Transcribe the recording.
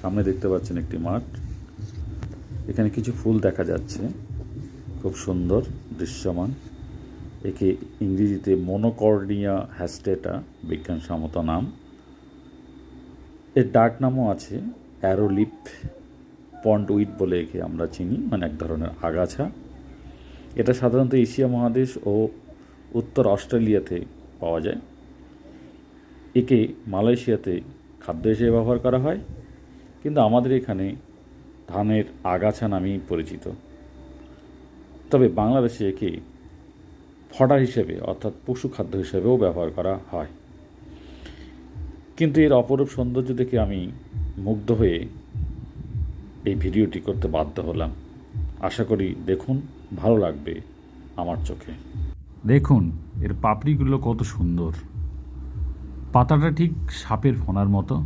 সামনে দেখতে পাচ্ছেন একটি মাঠ। এখানে কিছু ফুল দেখা যাচ্ছে। খুব সুন্দর দৃশ্যমান। একে ইংরেজিতে মনোকর্নিয়া হ্যাস্টেটা বিজ্ঞানসম্মত নাম। এর ডাক নামও আছে, অ্যারোলিপ পন্ড উইট বলে একে আমরা চিনি মানে এক ধরনের আগাছা। এটা সাধারণত এশিয়া মহাদেশ ও উত্তর অস্ট্রেলিয়াতে পাওয়া যায়। একে মালয়েশিয়াতে খাদ্য হিসেবে ব্যবহার করা হয়। কিন্তু আমাদের এখানে ধানের আগাছা নামেই পরিচিত। তবে বাংলাদেশে একে ফডার হিসেবে অর্থাৎ পশু খাদ্য হিসেবেও ব্যবহার করা হয়। কিন্তু এর অপরূপ সৌন্দর্য দেখে আমি মুগ্ধ হয়ে এই ভিডিওটি করতে বাধ্য হলাম। আশা করি দেখুন, ভালো লাগবে আমার চোখে। দেখুন, এর পাপড়িগুলো কত সুন্দর। পাতাটা ঠিক সাপের ফোনার মতো।